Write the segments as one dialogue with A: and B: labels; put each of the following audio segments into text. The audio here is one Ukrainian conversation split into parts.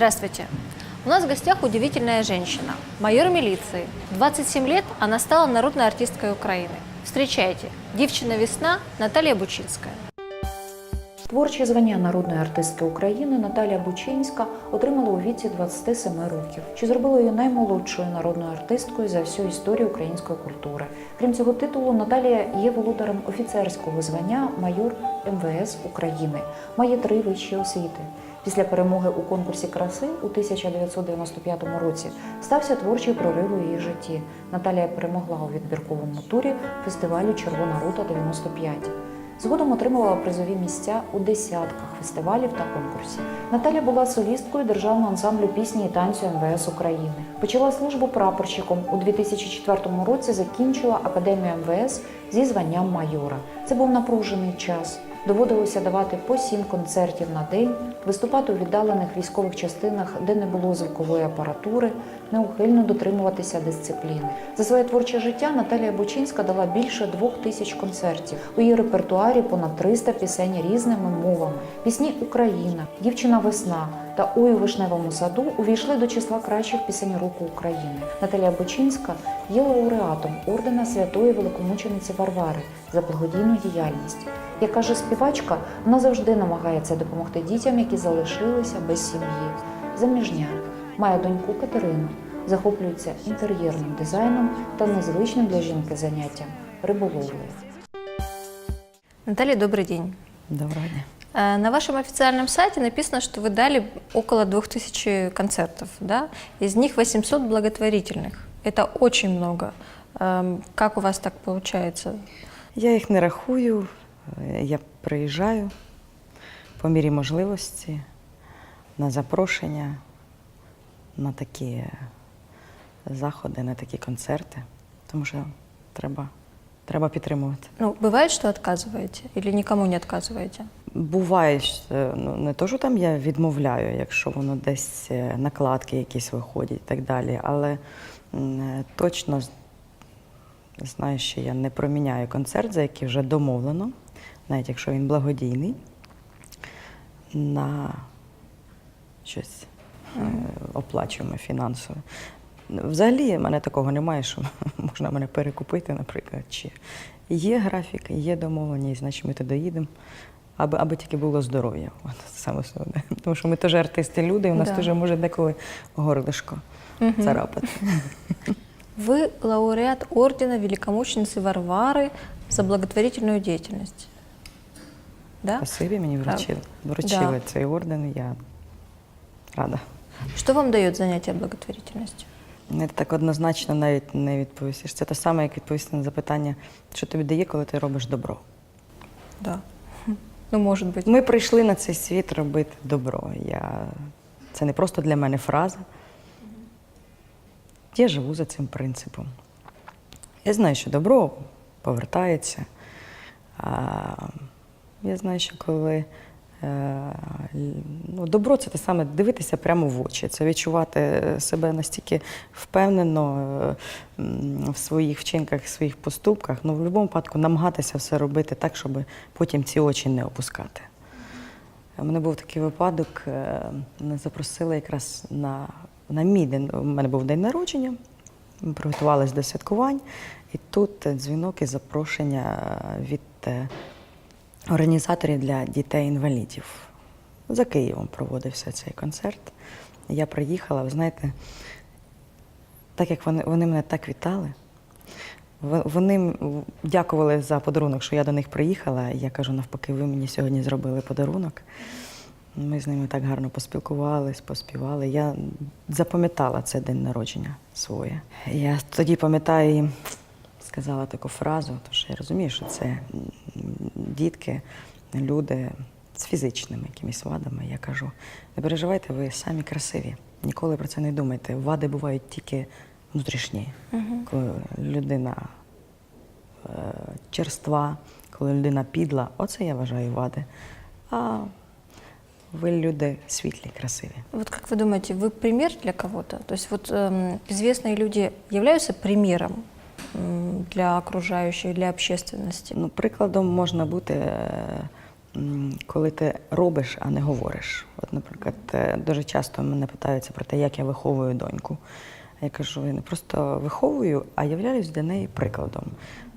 A: Здравствуйте. У нас в гостях удивительная женщина, майор милиции. 27 лет она стала народной артисткой Украины. Встречайте, дівчина весна Наталья Бучинская.
B: Творче звання народної артистки України Наталія Бучинська отримала у віці 27 років, що зробило її наймолодшою народною артисткою за всю історію української культури. Крім цього титулу, Наталія є володарем офіцерського звання майор МВС України, має три вищі освіти. Після перемоги у конкурсі краси у 1995 році стався творчий прорив у її житті. Наталія перемогла у відбірковому турі фестивалю Червона рута 95. Згодом отримувала призові місця у десятках фестивалів та конкурсів. Наталя була солісткою державного ансамблю пісні і танцю МВС України. Почала службу прапорщиком у 2004 році. Закінчила академію МВС зі званням майора. Це був напружений час. Доводилося давати по сім концертів на день, виступати у віддалених військових частинах, де не було звукової апаратури, неухильно дотримуватися дисципліни. За своє творче життя Наталія Бучинська дала більше двох тисяч концертів. У її репертуарі понад 300 пісень різними мовами. Пісні Україна, Дівчина весна та Ой у вишневому саду увійшли до числа кращих пісень року України. Наталія Бучинська є лауреатом ордена Святої Великомучениці Варвари за благодійну діяльність. Як каже співачка, вона завжди намагається допомогти дітям, які залишилися без сім'ї. Заміжня має доньку Катерину, захоплюється інтер'єрним дизайном та незвичним для жінки заняттям риболовлею.
A: Наталья, добрый день.
C: Доброго дня.
A: Э, На вашем официальном сайте написано, что вы дали около 2000 концертов, да? Из них 800 благотворительных. Это очень много. Эм, Как у вас так получается?
C: Я їх не рахую, е, я приїжджаю по мірі можливості на запрошення, на такі заходи, на такі концерти, тому що треба, треба підтримувати.
A: Ну, бывает, что отказываете или никому не отказываете?
C: Буває, що, е, ну, не то, що там я відмовляю, якщо воно десь е, накладки якісь виходять і так далі, але м, е, точно з- знаю, що я не проміняю концерт, за який вже домовлено, навіть якщо він благодійний, на щось е, оплачуємо фінансове. Взагалі, в мене такого немає, що можна мене перекупити, наприклад. Чи є графік, є домовленість, значить ми туди їдемо. Аби, аби тільки було здоров'я. От саме основне. Тому що ми теж артисти люди, і у нас
A: Да.
C: теж може деколи горлишко царапати.
A: Вы лауреат ордена Великомученицы Варвары за благотворительную деятельность. Да?
C: Спасибі мені вручили. Вручили
A: Да.
C: цей орден, я рада.
A: Что вам дает занятие благотворительностью?
C: Не так однозначно навіть не відповісиш. Це те саме, як відповісти на запитання, що тобі дає, коли ти робиш добро.
A: Да. Ну, может быть.
C: Ми прийшли на цей світ робити добро. Я... Це не просто для мене фраза. Я живу за цим принципом. Я знаю, що добро повертається. А, я знаю, що коли е, ну, добро це те саме дивитися прямо в очі, це відчувати себе настільки впевнено е, в своїх вчинках, в своїх поступках. Ну, в будь-якому випадку намагатися все робити так, щоб потім ці очі не опускати. У мене був такий випадок, е, мене запросили якраз на, на мій день. У мене був день народження, ми приготувалися до святкувань, і тут е, дзвінок і запрошення від е, організаторів для дітей-інвалідів. За Києвом проводився цей концерт. Я приїхала, ви знаєте, так як вони, вони мене так вітали. Вони дякували за подарунок, що я до них приїхала. Я кажу, навпаки, ви мені сьогодні зробили подарунок. Ми з ними так гарно поспілкувались, поспівали. Я запам'ятала це день народження своє. Я тоді пам'ятаю, сказала таку фразу, тому що я розумію, що це дітки, люди з фізичними якимись вадами. Я кажу, не переживайте, ви самі красиві. Ніколи про це не думайте. Вади бувають тільки внутрішні. Коли людина е, черства, коли людина підла, оце я вважаю вади. А ви люди світлі, красиві.
A: Вот как вы думаете, вы пример для кого-то? То есть вот эм, известные люди являются примером м, Для окружающей, для общественности?
C: Ну, прикладом можна бути е, коли ти робиш, а не говориш. От, наприклад, е, дуже часто мене питаються про те, як я виховую доньку. Я кажу, я не просто виховую, а являюсь для неї прикладом.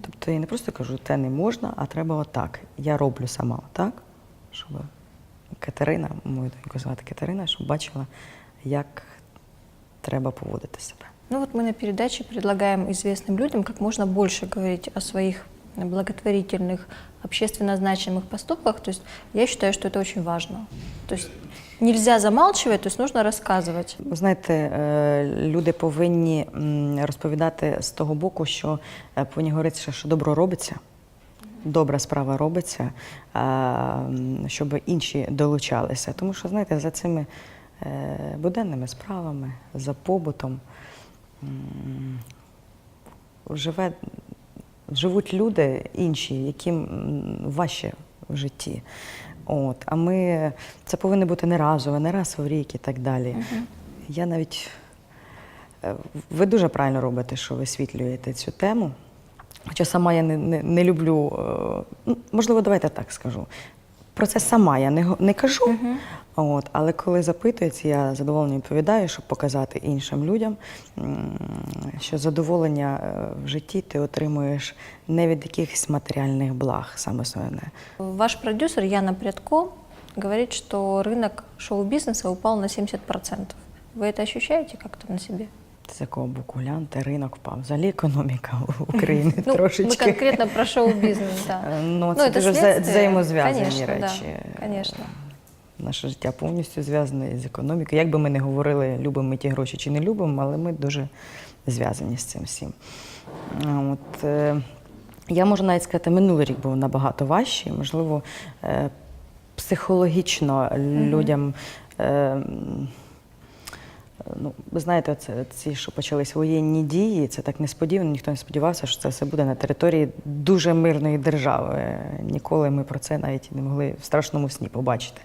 C: Тобто я не просто кажу, те не можна, а треба отак. Я роблю сама отак, щоб Катерина, мою доньку звати Катерина, щоб бачила, як треба поводити себе.
A: Ну вот мы на передаче предлагаем известным людям как можно больше говорить о своих благотворительных, общественно значимых поступках. То есть я считаю, что это очень важно. То есть нельзя замалчивать, то есть нужно рассказывать.
C: Ви знаєте, е, люди повинні м, розповідати з того боку, що е, повинні говорити, що добро робиться, добра справа робиться, а, м, щоб інші долучалися. Тому що, знаєте, за цими е, буденними справами, за побутом м, живе, живуть люди інші, яким важче в житті. От, а ми це повинно бути не разове, не раз в рік і так далі. Я навіть е, ви дуже правильно робите, що висвітлюєте цю тему. Хоча сама я не, не, не люблю, е, можливо, давайте так скажу Про це сама я не, го- не кажу, от, але коли запитується, я задоволення відповідаю, щоб показати іншим людям, м, що задоволення е, в житті ти отримуєш не від якихось матеріальних благ, саме основне.
A: Ваш продюсер Яна Прядко говорит, что рынок шоу-бизнеса упал на 70%. Вы это ощущаете как-то на себе?
C: З якого боку гляньте, ринок впав. Взагалі економіка України
A: Ну,
C: трошечки.
A: мы конкретно про шоу-бизнес, да.
C: Е, Ну,
A: Ну,
C: це
A: это
C: дуже
A: следствие,
C: взаємозв'язані
A: конечно, да,
C: речі.
A: конечно.
C: Наше життя повністю зв'язане з економікою. Як би ми не говорили, любимо ми ті гроші чи не любимо, але ми дуже зв'язані з цим всім. От, е, я можу навіть сказати, минулий рік був набагато важчий. Можливо, е, психологічно людям. Е, м, Ну, ви знаєте, це ці, що почались воєнні дії, це так несподівано. Ніхто не сподівався, що це все буде на території дуже мирної держави. Ніколи ми про це навіть не могли в страшному сні побачити.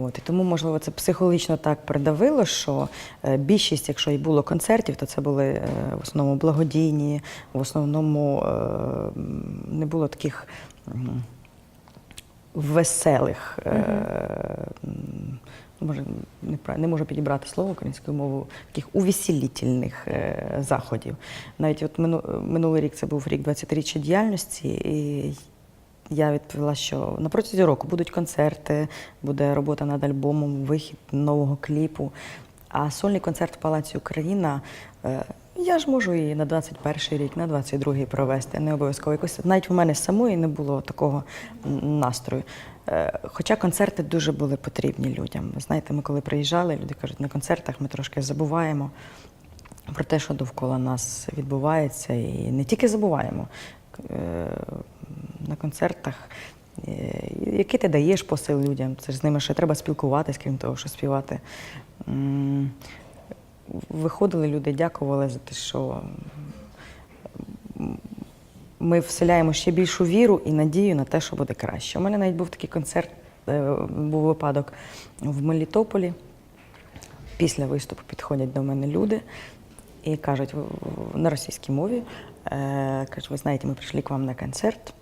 C: От. І тому, можливо, це психологічно так придавило, що е, більшість, якщо і було концертів, то це були е, в основному благодійні, в основному е, не було таких веселих. е, м, Може, не, не можу підібрати слово українською мовою, таких увеселітельних е, заходів. Навіть от мину, минулий рік це був рік 20-річчя діяльності, і я відповіла, що на протязі року будуть концерти, буде робота над альбомом, вихід нового кліпу. А сольний концерт в Палаці Україна. Я ж можу і на 21 рік, на 22-й провести, не обов'язково якось. Навіть у мене самої не було такого настрою. Е, Хоча концерти дуже були потрібні людям. Знаєте, ми коли приїжджали, люди кажуть, на концертах ми трошки забуваємо про те, що довкола нас відбувається, і не тільки забуваємо. Е, На концертах, е, який ти даєш посил людям, це ж з ними ще треба спілкуватись, крім того, що співати М, Виходили люди, дякували за те, що ми вселяємо ще більшу віру і надію на те, що буде краще. У мене навіть був такий концерт, е, був випадок в Мелітополі. Після виступу підходять до мене люди і кажуть в- в- на російській мові, е, кажуть, ви знаєте, ми прийшли к вам на концерт.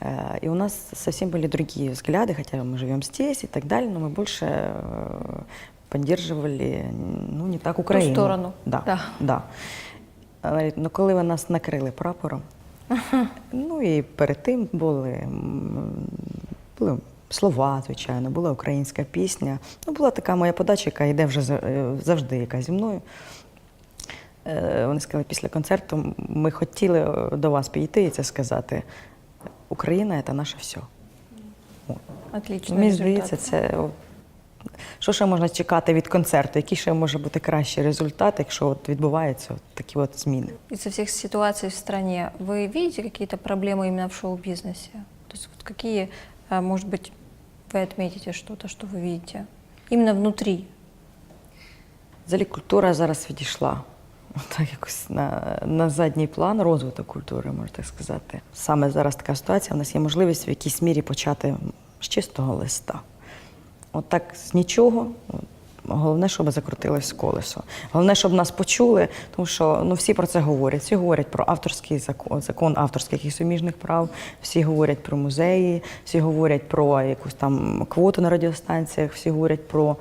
C: Э, И у нас совсем были другие взгляды, хотя мы живем здесь и так далее, но мы больше э, поддерживали, ну, не так Україну.
A: сторону.
C: Да,
A: Да.
C: да. Ну, коли ви нас накрили прапором, ну і перед тим були, були слова, звичайно, була українська пісня. Ну, була така моя подача, яка йде вже е, завжди, яка зі мною. Е, Вони сказали, після концерту ми хотіли е, до вас підійти і це сказати. Україна це наше все.
A: Отлично.
C: Мені здається, це що ще можна чекати від концерту? Який ще може бути кращий результат, якщо от відбуваються от такі от зміни?
A: Из-за всех ситуаций в стране вы видите какие-то проблемы именно в шоу-бизнесе? То есть вот какие, а, может быть, вы отметите что-то, что вы видите? Именно внутри.
C: Взагалі культура зараз відійшла. Так якось на, на задній план розвиток культури, можна так сказати. Саме зараз така ситуація, у нас є можливість в якійсь мірі почати з чистого листа. От з нічого, Головне, щоб закрутилось колесо. Головне, щоб нас почули, тому що ну, всі про це говорять. Всі говорять про авторський закон, закон авторських і суміжних прав, всі говорять про музеї, всі говорять про якусь там квоту на радіостанціях, всі говорять про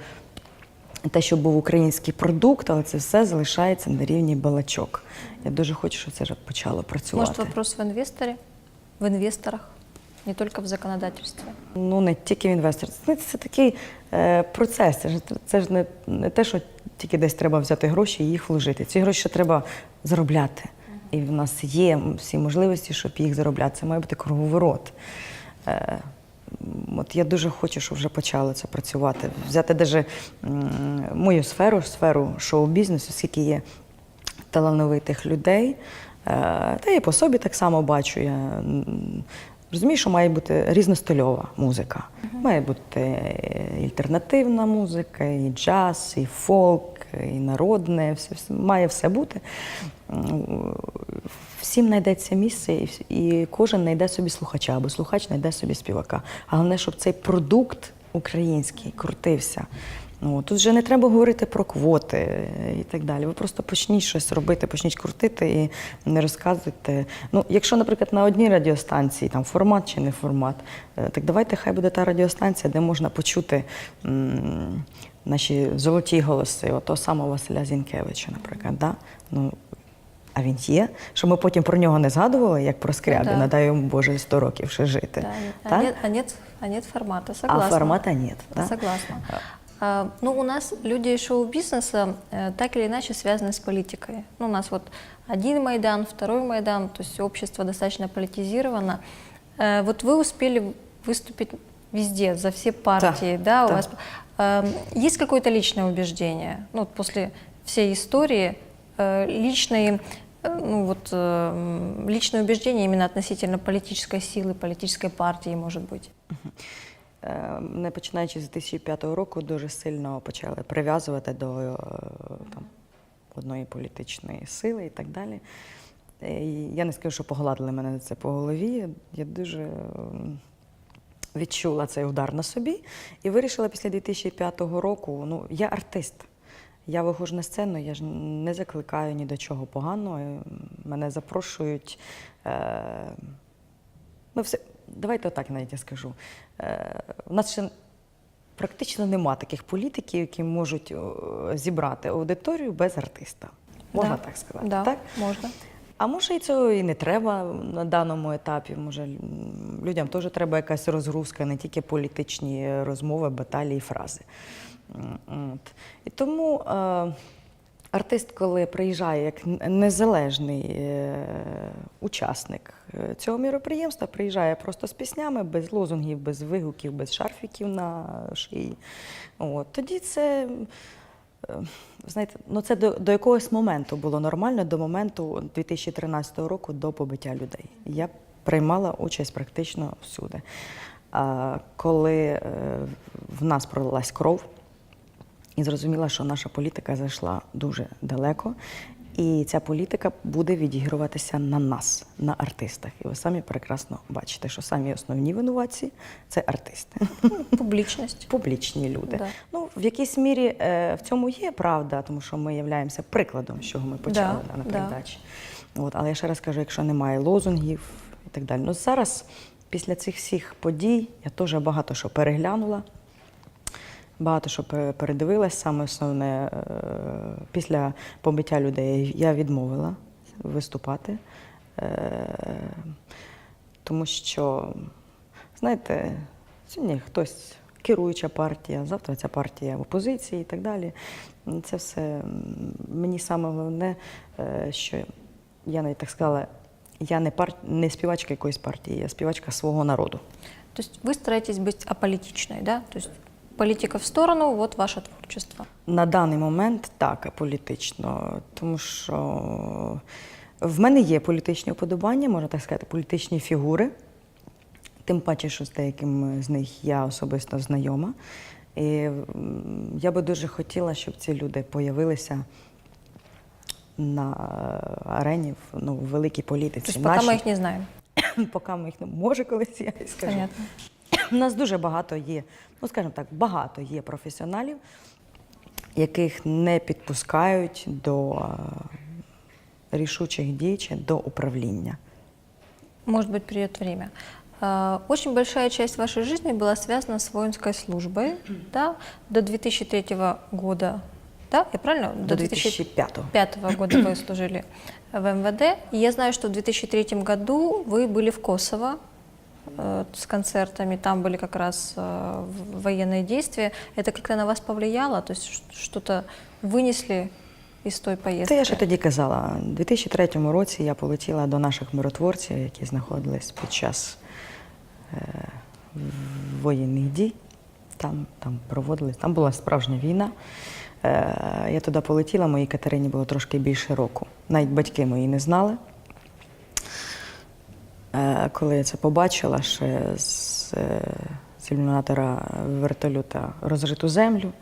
C: те, щоб був український продукт, але це все залишається на рівні балачок. Я дуже хочу, щоб це вже почало працювати.
A: Может, вопрос в инвесторе, в инвесторах, не только в законодательстве?
C: Ну, не тільки в інвестор. Знаєте, це такий е, процес. Це ж, це ж не, не те, що тільки десь треба взяти гроші і їх вложити. Ці гроші ще треба заробляти. І в нас є всі можливості, щоб їх заробляти. Це має бути круговорот. Е, От я дуже хочу, щоб вже почало це працювати. Взяти даже мою сферу, сферу шоу-бізнесу, скільки є талановитих людей. Е, Та і по собі так само бачу. Я розумію, що має бути різностильова музика. Має бути і альтернативна музика, і джаз, і фолк, і народне, все, все- має все бути. Всім знайдеться місце, і, і кожен знайде собі слухача, або слухач знайде собі співака. Головне, щоб цей продукт український крутився. Ну, тут вже не треба говорити про квоти е, і так далі. Ви просто почніть щось робити, почніть крутити і не розказуйте. Ну, якщо, наприклад, на одній радіостанції там формат чи не формат, е, так давайте хай буде та радіостанція, де можна почути м, наші золоті голоси, ото самого Василя Зінкевича, наприклад. Да? Ну, а він є, щоб ми потім про нього не згадували, як про Скрябіна,
A: да.
C: дай йому Боже 100 років ще жити.
A: Да, а,
C: Так?
A: а, нет, а нет формата,
C: а
A: согласна.
C: формата нет. Да?
A: Согласна. А, ну, у нас люди из шоу-бизнеса э, так или иначе связаны с политикой. Ну, у нас вот один Майдан, второй Майдан, то есть общество достаточно политизировано. Э, вот вы успели выступить везде, за все партии, да, у
C: да.
A: вас э, есть какое-то личное убеждение? Ну, вот после всей истории личные, ну вот личное убеждение именно относительно политической силы, политической партии, может быть.
C: Е, Не починаючи з 2005 року, дуже сильно почали прив'язувати до е, там, одної політичної сили і так далі. Е, і Я не скажу, що погладили мене це по голові. Я дуже відчула цей удар на собі і вирішила після 2005 року: ну, я артист. Я виходжу на сцену, я ж не закликаю ні до чого поганого. Мене запрошують. Е, Ну, все, давайте отак навіть я скажу. Е, у нас ще практично нема таких політиків, які можуть зібрати аудиторію без артиста. Можна
A: Да.
C: так сказати.
A: Да,
C: Так?
A: можно.
C: А може і цього і не треба на даному етапі. Може, людям теж треба якась розгрузка, не тільки політичні розмови, баталії, фрази. От. І тому е, артист, коли приїжджає як незалежний е, учасник е, цього міроприємства, приїжджає просто з піснями, без лозунгів, без вигуків, без шарфіків на шиї. От. Тоді це. Е, Знаєте, ну це до, до якогось моменту було нормально, до моменту 2013 року до побиття людей. Я приймала участь практично всюди. А коли в нас пролилась кров, і зрозуміла, що наша політика зайшла дуже далеко, і ця політика буде відігруватися на нас, на артистах. І ви самі прекрасно бачите, що самі основні винуватці це артисти
A: Публичность.
C: публічні люди.
A: Да.
C: Ну, в якійсь мірі е, в цьому є правда, тому що ми являємося прикладом, з чого ми почали
A: Да,
C: да, на
A: да.
C: передачі. От, але я ще раз кажу, якщо немає лозунгів і так далі. Ну, зараз, після цих всіх подій, я теж багато що переглянула. Багато що передивилась. Саме основне, е, після побиття людей я відмовила виступати. Е, Тому що, знаєте, сьогодні хтось керуюча партія, завтра ця партія в опозиції і так далі. Це все мені саме головне, е, що я навіть так сказала, я не, пар... не співачка якоїсь партії, я співачка свого народу.
A: То есть вы стараетесь быть аполитичной, да? То есть политика в сторону, вот ваше творчество.
C: На даний момент так, аполітично, тому що в мене є політичні вподобання, можна так сказати, політичні фігури. Тим паче, що з деякими з них я особисто знайома. І я би дуже хотіла, щоб ці люди появилися на арені в ну, великій політиці.
A: есть пока мы
C: Нашій.
A: их не знаем.
C: поки ми їх не може колись я і скажу.
A: Понятно.
C: У нас дуже багато є, ну скажімо так, багато є професіоналів, яких не підпускають до е, рішучих дій чи до управління.
A: Может быть, придет время. А, Очень большая часть вашей жизни была связана с воинской службой, да, до 2003 года, да, я правильно?
C: До 2005-го.
A: 2005 года вы служили в МВД. И я знаю, что в 2003 году вы были в Kosovo э, с концертами, там были как раз э, в- военные действия. Это как-то на вас повлияло? То есть ш- что-то вынесли из той поездки?
C: Це я ще тоді казала. У 2003 році я полетіла до наших миротворців, які знаходились під час е, воєнних дій. Там, там проводились, там була справжня війна. Е, я туди полетіла, моїй Катерині було трошки більше року. Навіть батьки мої не знали. Е, коли я це побачила, ще з, е, з ілюмінатора вертольота розриту землю.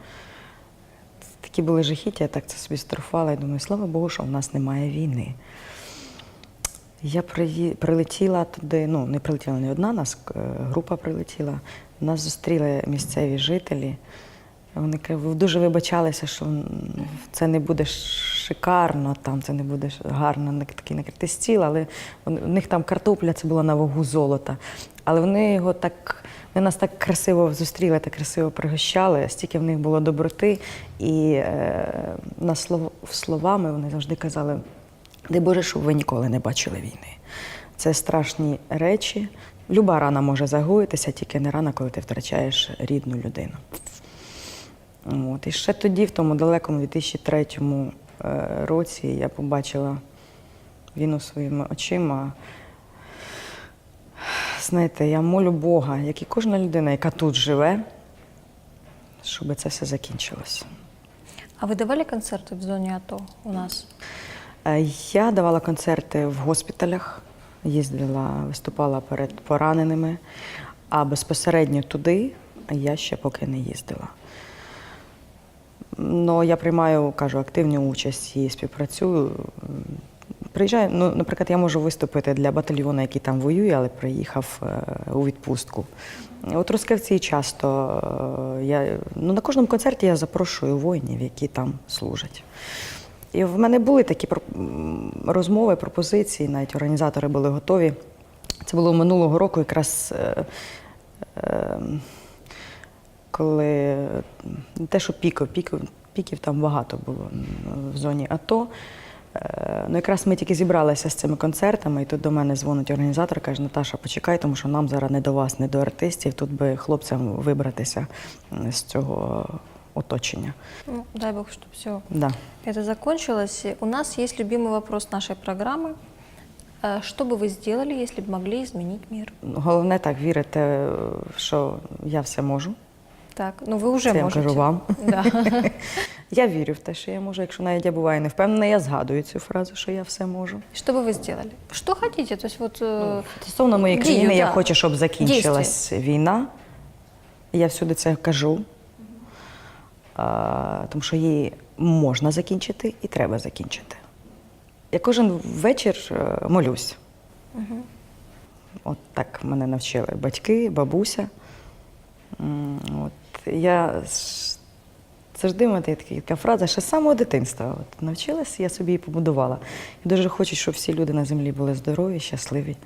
C: Такі були жахіття, я так це собі строфала і думаю, слава Богу, що в нас немає війни. Я прилетіла туди, ну не прилетіла не одна, нас е, група прилетіла. Нас зустріли місцеві жителі. Вони дуже вибачалися, що це не буде шикарно, там це не буде гарно такий накритий стіл, але у них там картопля це була на вагу золота. Але вони його так, вони нас так красиво зустріли, так красиво пригощали, стільки в них було доброти. І е, на слов, словами вони завжди казали: дай Боже, щоб ви ніколи не бачили війни. Це страшні речі. Люба рана може загоїтися, тільки не рана, коли ти втрачаєш рідну людину. От. І ще тоді, в тому далекому 2003 е, році, я побачила війну своїми очима. Знаєте, я молю Бога, як і кожна людина, яка тут живе, щоб це все закінчилося.
A: А вы давали концерты в зоне АТО у нас?
C: Е, Я давала концерти в госпіталях, їздила, виступала перед пораненими, а безпосередньо туди я ще поки не їздила. Ну, я приймаю, кажу, активну участь і співпрацюю. Приїжджаю, ну, наприклад, я можу виступити для батальйону, який там воює, але приїхав е, у відпустку. От Трускавці часто е, я, ну, на кожному концерті я запрошую воїнів, які там служать. І в мене були такі розмови, пропозиції, навіть організатори були готові. Це було минулого року, якраз е, е, коли м, не те, що піків, піків, піків там багато було м, в зоні АТО. Е, Ну, якраз ми тільки зібралися з цими концертами, і тут до мене дзвонить організатор, каже, Наташа, почекай, тому що нам зараз не до вас, не до артистів. Тут би хлопцям вибратися м, з цього оточення.
A: Ну, дай бог, чтобы все
C: Да.
A: это закончилось. И У нас есть любимый вопрос нашей программы. Э, Что бы вы сделали, если бы могли изменить мир?
C: Головне так вірити, е, що я все можу.
A: Так, ну вы уже
C: Це я
A: можете.
C: кажу вам.
A: Да.
C: Я вірю в те, що я можу. Якщо навіть я буваю не впевнена, я згадую цю фразу, що я все можу.
A: Что бы вы сделали? Что хотите? То есть вот э,
C: Стосовно моєї
A: Дію,
C: країни, я
A: да.
C: хочу, щоб закінчилась війна. Я всюди це кажу, а, тому що її можна закінчити і треба закінчити. Я кожен вечір е, молюсь. От так мене навчили батьки, бабуся. М, От, я з- завжди в мене є така, така фраза, ще з самого дитинства. От, навчилась, я собі її побудувала. Я дуже хочу, щоб всі люди на землі були здорові, щасливі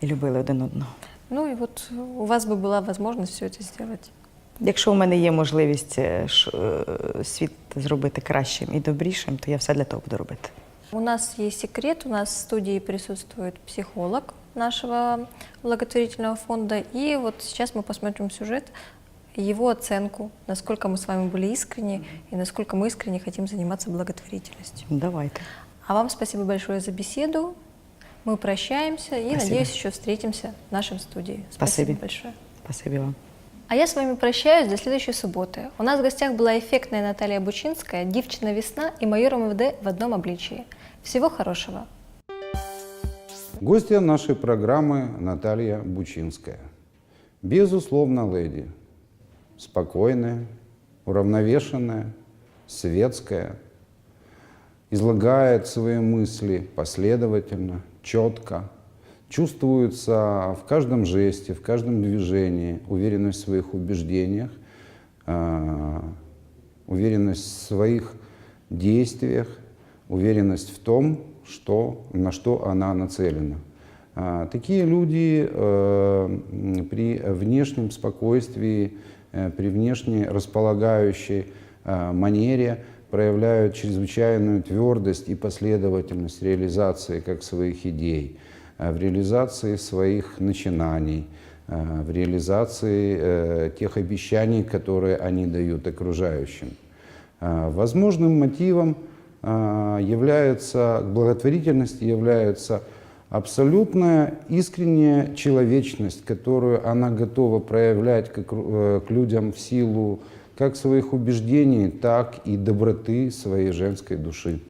C: і любили один одного.
A: ну и вот у вас бы была возможность все это сделать.
C: Якщо у мене є можливість е, ш- е, світ зробити кращим і добрішим, то я все для того буду робити.
A: У нас есть секрет, у нас в студии присутствует психолог нашего благотворительного фонда. И вот сейчас мы посмотрим сюжет, его оценку, насколько мы с вами были искренни и насколько мы искренне хотим заниматься благотворительностью.
C: Давайте.
A: А вам спасибо большое за беседу. Мы прощаемся и,
C: Спасибо.
A: надеюсь, еще встретимся в нашем студии.
C: Спасибо.
A: большое.
C: Спасибі вам.
A: А я с вами прощаюсь до следующей субботы. У нас в гостях была эффектная Наталья Бучинская, Дивчина Весна и майор МВД в одном обличии. Всего хорошего!
D: Гостья нашей программы Наталья Бучинская. Безусловно, леди. Спокойная, уравновешенная, светская. Излагает свои мысли последовательно, четко. Чувствуется в каждом жесте, в каждом движении уверенность в своих убеждениях, а, уверенность в своих действиях, уверенность в том, что, на что она нацелена. А, Такие люди э, при внешнем спокойствии, э, при внешне располагающей э, манере проявляют чрезвычайную твердость и последовательность реализации как своих идей, э, в реализации своих начинаний, э, в реализации э, тех обещаний, которые они дают окружающим. Возможным мотивом является, к благотворительности является абсолютная искренняя человечность, которую она готова проявлять к, э, к людям в силу как своих убеждений, так и доброты своей женской души.